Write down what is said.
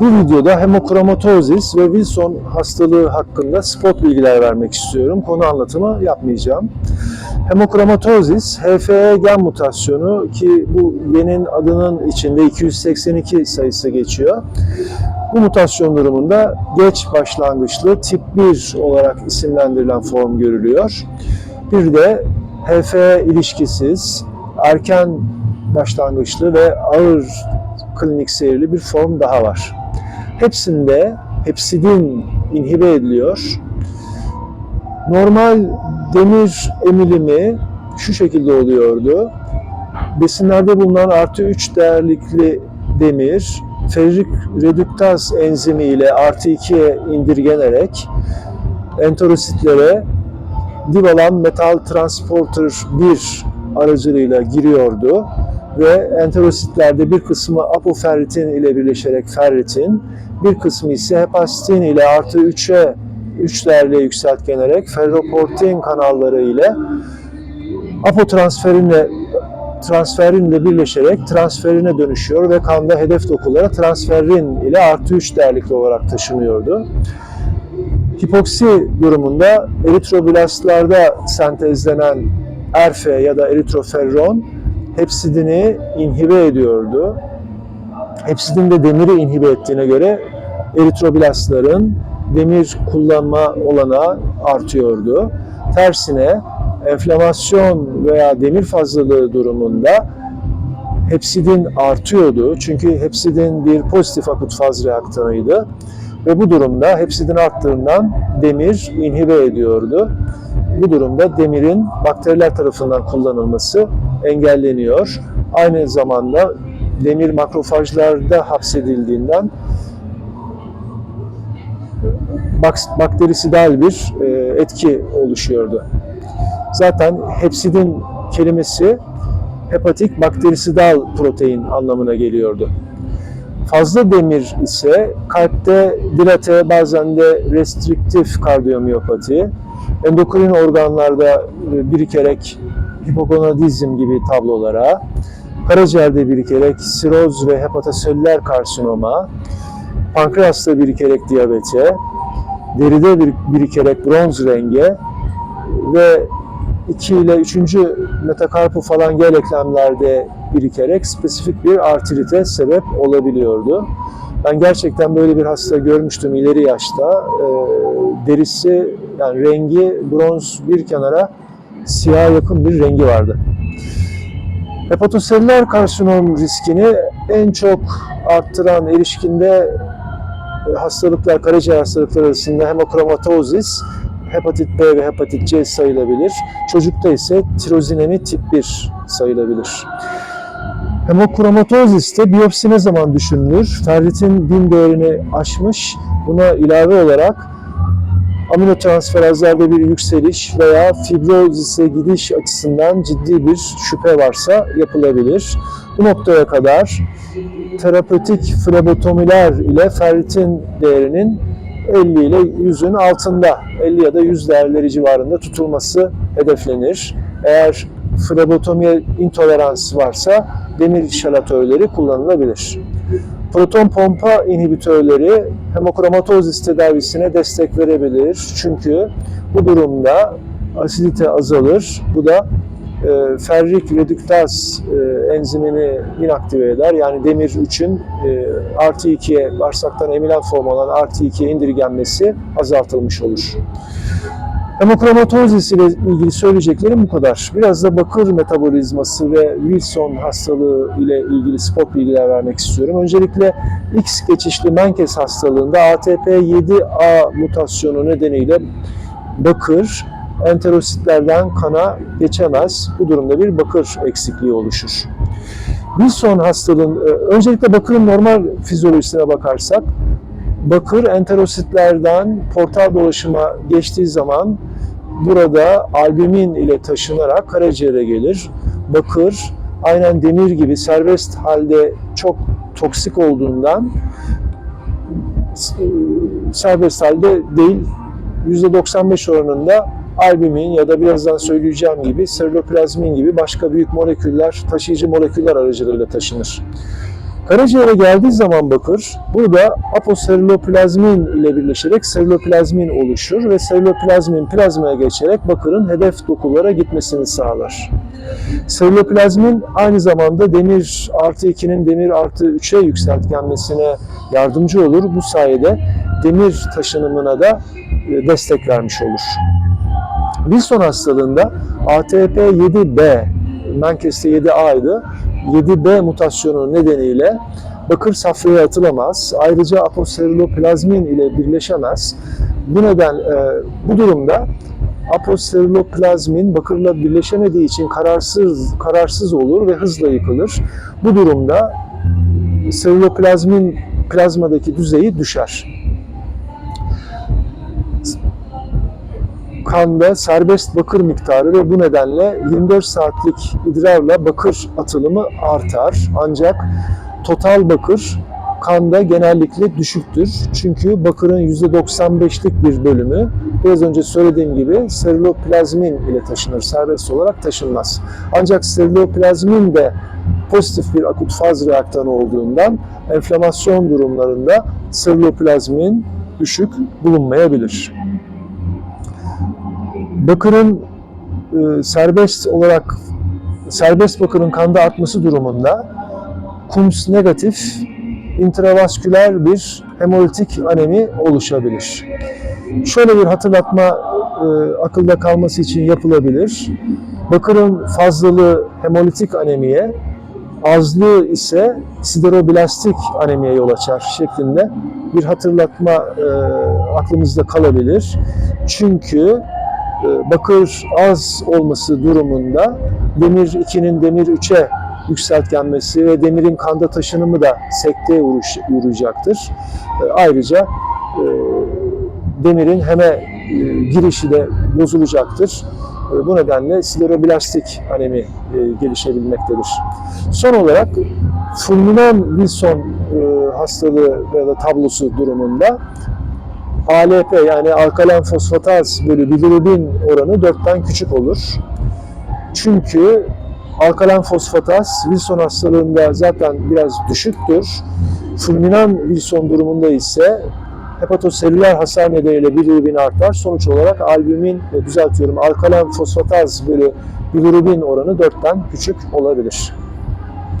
Bu videoda hemokromatozis ve Wilson hastalığı hakkında spot bilgiler vermek istiyorum. Konu anlatımı yapmayacağım. Hemokromatozis, HFE gen mutasyonu ki bu genin adının içinde 282 sayısı geçiyor. Bu mutasyon durumunda geç başlangıçlı tip 1 olarak isimlendirilen form görülüyor. Bir de HFE ilişkisiz, erken başlangıçlı ve ağır klinik seyirli bir form daha var. Hepsinde hepsidin inhibe ediliyor. Normal demir emilimi şu şekilde oluyordu. Besinlerde bulunan artı 3 değerlikli demir ferrik redüktaz enzimi ile artı 2'ye indirgenerek enterositlere divalan metal transporter 1 aracılığıyla giriyordu ve enterositlerde bir kısmı apoferritin ile birleşerek ferritin, bir kısmı ise hepasitin ile artı 3'e 3 değerle yükseltgenerek ferroportin kanalları ile apotransferinle transferinle birleşerek transferine dönüşüyor ve kanda hedef dokulara transferin ile artı 3 değerlikli olarak taşınıyordu. Hipoksi durumunda eritroblastlarda sentezlenen erfe ya da eritroferron hepsidini inhibe ediyordu. Hepsidin de demiri inhibe ettiğine göre eritroblastların demir kullanma olanağı artıyordu. Tersine enflamasyon veya demir fazlalığı durumunda hepsidin artıyordu. Çünkü hepsidin bir pozitif akut faz reaktanıydı. Ve bu durumda hepsidin arttığından demir inhibe ediyordu. Bu durumda demirin bakteriler tarafından kullanılması engelleniyor. Aynı zamanda demir makrofajlarda hapsedildiğinden bakterisidal bir e, etki oluşuyordu. Zaten hepsidin kelimesi hepatik bakterisidal protein anlamına geliyordu. Fazla demir ise kalpte dilate bazen de restriktif kardiyomiyopati, endokrin organlarda birikerek hipogonadizm gibi tablolara, karaciğerde birikerek siroz ve hepatoselüler karsinoma, pankreasta birikerek diyabete, deride bir, birikerek bronz renge ve 2 ile 3. metakarpo falan gel eklemlerde birikerek spesifik bir artrite sebep olabiliyordu. Ben gerçekten böyle bir hasta görmüştüm ileri yaşta. E, derisi, yani rengi bronz bir kenara siyah yakın bir rengi vardı. Hepatoselüler karsinom riskini en çok arttıran erişkinde hastalıklar, karaciğer hastalıkları arasında hemokromatozis, hepatit B ve hepatit C sayılabilir. Çocukta ise tirozinemi tip 1 sayılabilir. Hemokromatoziste biyopsi ne zaman düşünülür? Ferritin bin değerini aşmış. Buna ilave olarak aminotransferazlarda bir yükseliş veya fibrozise gidiş açısından ciddi bir şüphe varsa yapılabilir. Bu noktaya kadar terapötik flebotomiler ile ferritin değerinin 50 ile 100'ün altında, 50 ya da 100 değerleri civarında tutulması hedeflenir. Eğer flebotomiye intolerans varsa demir şalatörleri kullanılabilir. Proton pompa inhibitörleri hemokromatozis tedavisine destek verebilir. Çünkü bu durumda asidite azalır. Bu da e, ferrik redüktaz e, enzimini inaktive eder. Yani demir 3'ün e, artı 2'ye bağırsaktan emilen form olan artı 2'ye indirgenmesi azaltılmış olur. Hemokromatozis ile ilgili söyleyeceklerim bu kadar. Biraz da bakır metabolizması ve Wilson hastalığı ile ilgili spot bilgiler vermek istiyorum. Öncelikle X geçişli Menkes hastalığında ATP7A mutasyonu nedeniyle bakır enterositlerden kana geçemez. Bu durumda bir bakır eksikliği oluşur. Wilson hastalığın, öncelikle bakırın normal fizyolojisine bakarsak, bakır enterositlerden portal dolaşıma geçtiği zaman burada albumin ile taşınarak karaciğere gelir. Bakır aynen demir gibi serbest halde çok toksik olduğundan serbest halde değil %95 oranında albumin ya da birazdan söyleyeceğim gibi seroplazmin gibi başka büyük moleküller, taşıyıcı moleküller aracılığıyla taşınır. Karaciğere geldiği zaman bakır, burada aposeruloplazmin ile birleşerek seruloplazmin oluşur ve seruloplazmin plazmaya geçerek bakırın hedef dokulara gitmesini sağlar. Seruloplazmin aynı zamanda demir artı 2'nin demir artı 3'e yükseltgenmesine yardımcı olur. Bu sayede demir taşınımına da e, destek vermiş olur. Wilson hastalığında ATP7B, Manchester 7A'ydı. 7B mutasyonu nedeniyle bakır safraya atılamaz. Ayrıca aposeruloplazmin ile birleşemez. Bu neden e, bu durumda aposeruloplazmin bakırla birleşemediği için kararsız kararsız olur ve hızla yıkılır. Bu durumda seruloplazmin plazmadaki düzeyi düşer. Kanda serbest bakır miktarı ve bu nedenle 24 saatlik idrarla bakır atılımı artar. Ancak total bakır kanda genellikle düşüktür. Çünkü bakırın %95'lik bir bölümü biraz önce söylediğim gibi seruloplazmin ile taşınır. Serbest olarak taşınmaz. Ancak seruloplazmin de pozitif bir akut faz reaktanı olduğundan enflamasyon durumlarında seruloplazmin düşük bulunmayabilir. Bakırın e, serbest olarak serbest bakırın kanda artması durumunda KUMS negatif intravasküler bir hemolitik anemi oluşabilir. Şöyle bir hatırlatma e, akılda kalması için yapılabilir. Bakırın fazlalığı hemolitik anemiye, azlığı ise sideroblastik anemiye yol açar şeklinde bir hatırlatma e, aklımızda kalabilir. Çünkü bakır az olması durumunda demir 2'nin demir 3'e yükseltgenmesi ve demirin kanda taşınımı da sekteye uğrayacaktır. E, Ayrıca e, demirin heme e, girişi de bozulacaktır. E, Bu nedenle sideroblastik anemi e, gelişebilmektedir. Son olarak fulminan Wilson hastalığı ya da tablosu durumunda ALP yani alkalen fosfataz bölü bilirubin oranı 4'ten küçük olur. Çünkü alkalen fosfataz Wilson hastalığında zaten biraz düşüktür. Fulminan Wilson durumunda ise hepatoselüler hasar nedeniyle bilirubin artar. Sonuç olarak albümin, e, düzeltiyorum, alkalen fosfataz bölü bilirubin oranı 4'ten küçük olabilir.